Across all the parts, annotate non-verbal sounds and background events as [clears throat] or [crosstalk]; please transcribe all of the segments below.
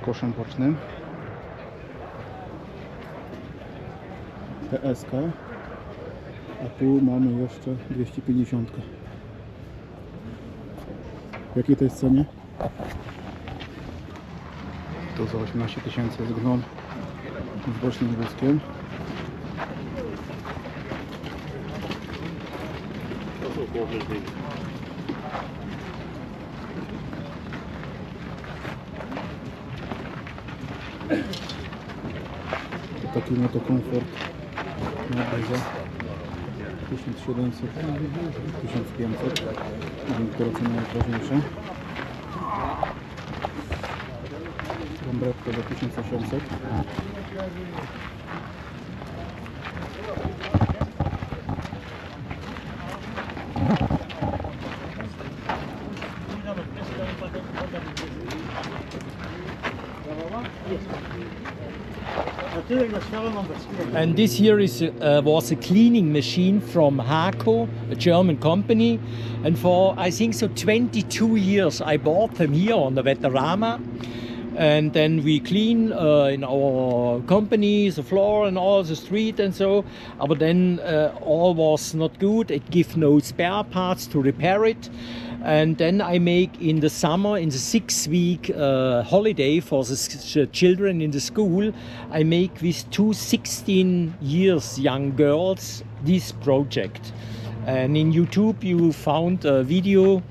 koszem bocznym. PSK. A tu mamy jeszcze 250. W jakiej to jest cenie? Tu za 18 tysięcy jest gnom z bocznym wózkiem. To taki motokomfort na bazę 1700 1500 nie wiem, która cena jest ważniejsza Gambretto za 1800 And this here is uh, was a cleaning machine from Hako, a German company. And for I think so 22 years I bought them here on the Veterama. And then we clean uh, in our company the floor and all the street and so. But then uh, all was not good. It give no spare parts to repair it. And then I make in the summer, in the six week uh, holiday for the children in the school, I make with two 16 years young girls this project. And in YouTube, you found a video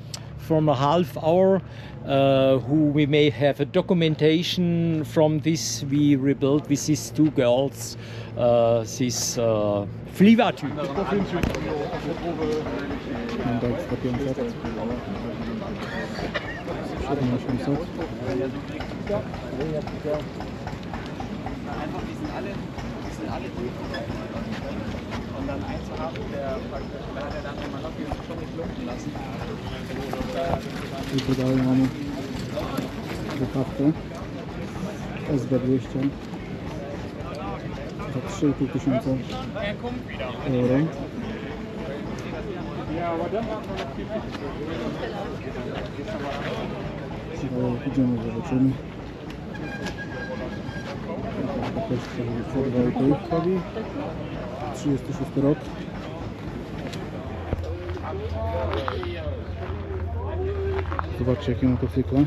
from a half hour uh, who we may have a documentation from this we rebuilt with these two girls uh, this uh, Fliva-typ. Hyundai 500 7800 Einfach, die sind alle, die sind alle durch. Und dann eins haben, der praktisch, da hat er dann immer noch die schon nicht lumpen lassen. i tu dalej mamy wypawkę SB200 za 3,5 tysiąca euro Dalej idziemy, zobaczymy to też C2,5 robi 36 rok Zobaczcie jakie motocykle.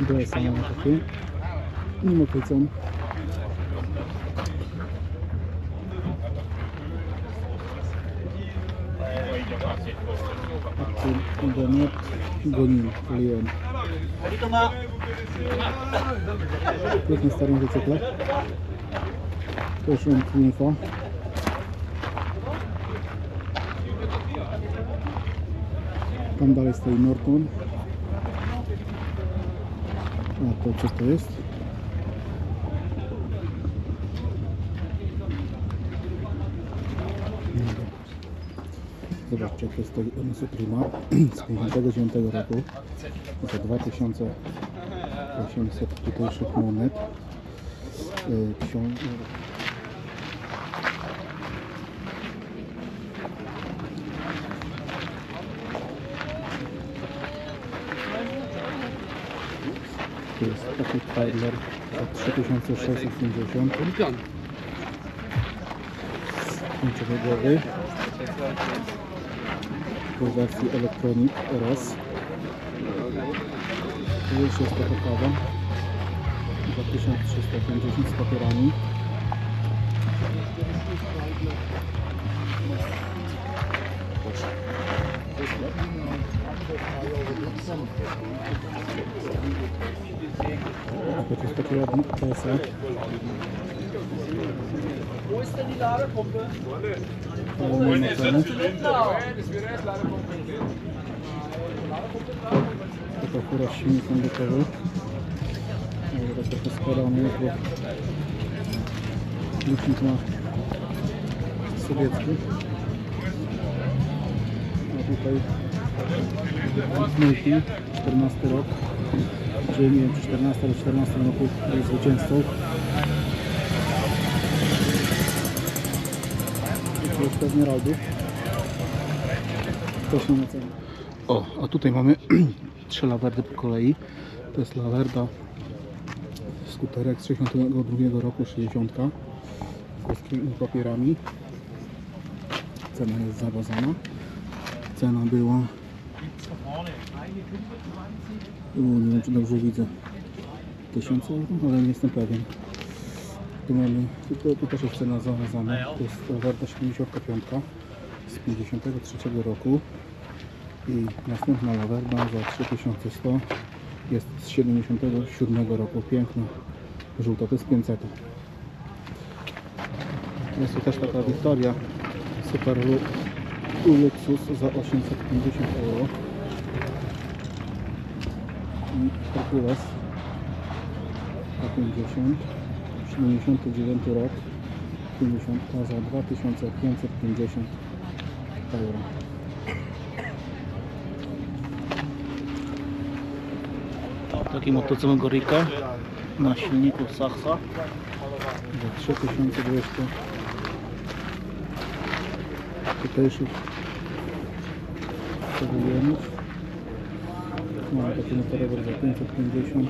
DSA mamy takie. Nie ma tutaj cen. Tu Internet gonimy, Leon. Jak na starym. Też mam Triumfa. Tam dalej stoi Norton. A to co to jest? Zobaczcie, jak to Onysu Prima z 59 roku. Za 2800 tutejszych monet. Yy, ksiąg- To jest taki Tyler za 3650 pięciowygowy w wersji Electronic RS tu już jest taka kawa. Za 1350 z papierami. A to jest taki ładny TSA Ale nie ma ceny. Taka fura z silnikiem gotowy. Może tak trochę skalamy, bo licznik ma sowiecki. A tutaj Multi, 14 rok. Czyli nie wiem, czy 14 albo 14 roku jest zwycięzcą. To jest pewnie rajdów. Też nie ma ceny. O, a tutaj mamy [clears throat] trzy lawerdy po kolei. To jest lawerda skuterek z 62 roku, 60 z polskimi papierami. Cena jest zawazana. Cena była u, nie wiem czy dobrze widzę 1000 euro, ale nie jestem pewien. Tu tu, tu, też jest cena zawazana. To jest lawerda 75 z 53 roku i następna lawerda za 3100 jest z 77 roku. Piękna, żółta, to jest 500. Jest tu też taka Wiktoria Super Lu- Luxus za 850 euro. I Herkules za 50. 79 rok. 50 za 2550 euro. Taki motocykl Gorika na silniku Saxa za 3200 tutejszych pawilionów. Mamy taki motorower za 550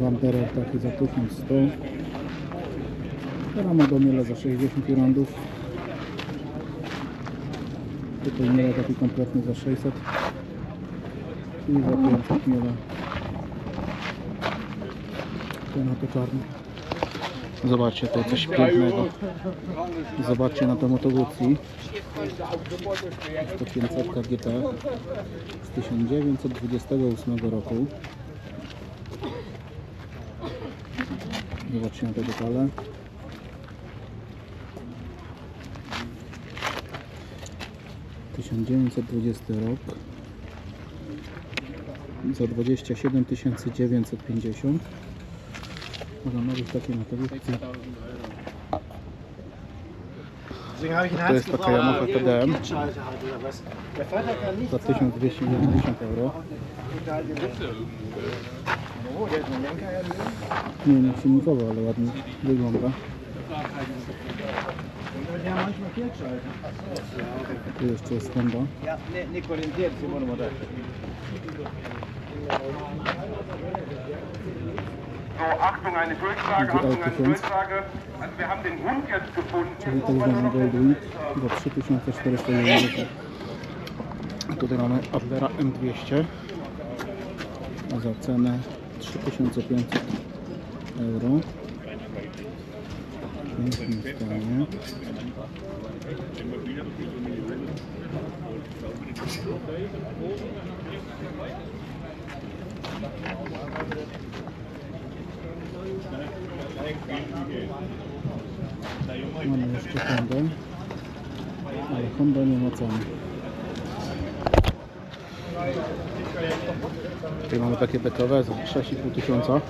Wamperer taki za 1100 Rama do miele za 60 randów Tutaj miele taki kompletny za 600 i za 500 miele ten to czarny Zobaczcie, to coś pięknego. Zobaczcie na tym motowódki. To 500 GT z 1928 roku. Zobaczcie na te detale. Dwudziesty rok. Za 27 950 Można mówić takie ihn To jest taka Yamaha TDM za 1290 euro. Nie wiem silnikowo, ale ładnie wygląda. Tu jeszcze jest da. So, Achtung, eine Durchsage, Achtung, eine. Durchsage. Also wir haben den Hund jetzt gefunden. Czyli tak zwany Goldwing za 3400 euro. Tutaj mamy Adlera M200 za cenę 3500 euro. W pięknym stanie. Mamy jeszcze Hondę, ale Honda nie ma ceny. Tutaj mamy takie bekowe za 6,5 tysiąca.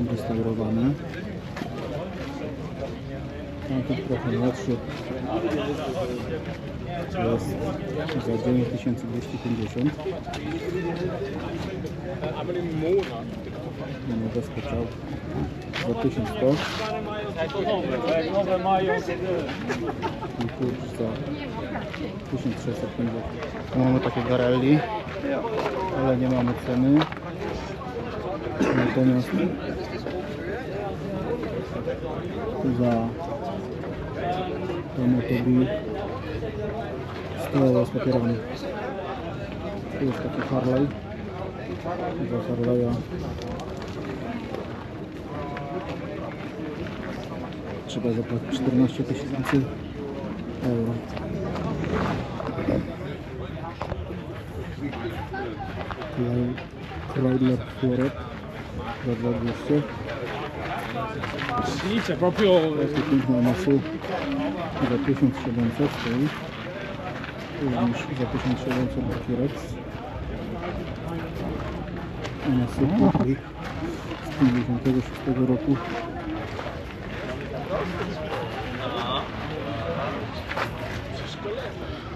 Odrestaurowane. A tu trochę młodszy. Jest za 9250. Mamy bezpieczał za 1100. I kurcz za 1650. Tu mamy takie Garelli, ale nie mamy ceny. Natomiast za to Motobi 100 euro z papierami. Tu jest taki Harley. Za Harley'a trzeba zapłacić 14 tysięcy euro. Chrysler Florek za 2200. Dice proprio Takie piękne masy za 1700 stoi. Również za 1700 bakierek. Masy Pukli z 56 roku.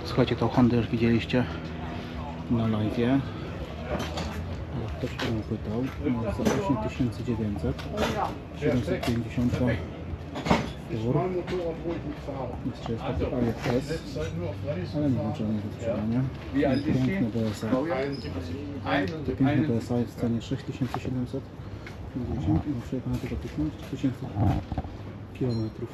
Słuchajcie, tą Hondę już widzieliście na live. Ktoś się Za 8900. 750 motor. Jeszcze jest taki AFS, ale nie wiem czemu do sprzedania. Piękne DSA. To DSA jest w cenie 6750 i przejechane tylko 15 tysięcy kilometrów.